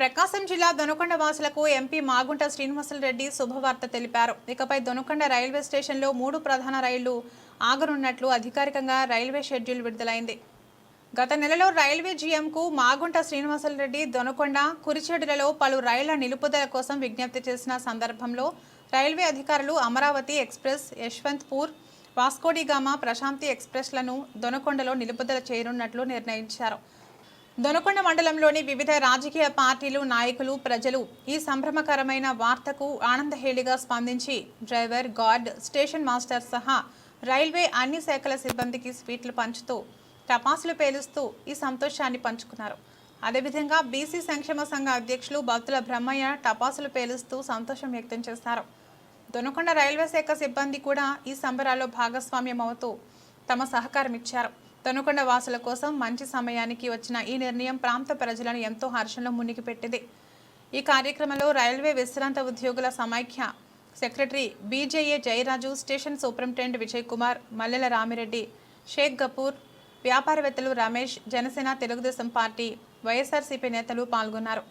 ప్రకాశం జిల్లా దొనకొండ వాసులకు ఎంపీ మాగుంట శ్రీనివాసులరెడ్డి శుభవార్త తెలిపారు. ఇకపై దొనకొండ రైల్వే స్టేషన్లో మూడు ప్రధాన రైళ్ళు ఆగనున్నట్లు అధికారికంగా రైల్వే షెడ్యూల్ విడుదలైంది. గత నెలలో రైల్వే జీఎంకు మాగుంట శ్రీనివాసులరెడ్డి దొనకొండ కురిచేడులలో పలు రైళ్ళ నిలుపుదల కోసం విజ్ఞప్తి చేసిన సందర్భంలో రైల్వే అధికారులు అమరావతి ఎక్స్ప్రెస్ యశ్వంత్పూర్ వాస్కోడిగామా ప్రశాంతి ఎక్స్ప్రెస్లను దొనకొండలో నిలుపుదల చేయనున్నట్లు నిర్ణయించారు. దొనకొండ మండలంలోని వివిధ రాజకీయ పార్టీలు నాయకులు ప్రజలు ఈ సంభ్రమకరమైన వార్తకు ఆనందహేళిగా స్పందించి డ్రైవర్ గార్డ్ స్టేషన్ మాస్టర్ సహా రైల్వే అన్ని శాఖల సిబ్బందికి స్వీట్లు పంచుతూ టపాసులు పేలుస్తూ ఈ సంతోషాన్ని పంచుకున్నారు. అదేవిధంగా బీసీ సంక్షేమ సంఘ అధ్యక్షులు భక్తుల బ్రహ్మయ్య టపాసులు పేలుస్తూ సంతోషం వ్యక్తం చేశారు. దొనకొండ రైల్వే శాఖ సిబ్బంది కూడా ఈ సంబరాల్లో భాగస్వామ్యం అవుతూ తమ సహకారం ఇచ్చారు. తనుకొండ వాసుల కోసం మంచి సమయానికి వచ్చిన ఈ నిర్ణయం ప్రాంత ప్రజలను ఎంతో హర్షంలో మునిగి పెట్టింది. ఈ కార్యక్రమంలో రైల్వే విశ్రాంత ఉద్యోగుల సమైక్య secretary BJA Jayaraju station superintendent Vijay Kumar Mallela Ramireddy Sheikh Gafoor వ్యాపారవేత్తలు రమేష్ జనసేన తెలుగుదేశం పార్టీ వైఎస్ఆర్సీపీ నేతలు పాల్గొన్నారు.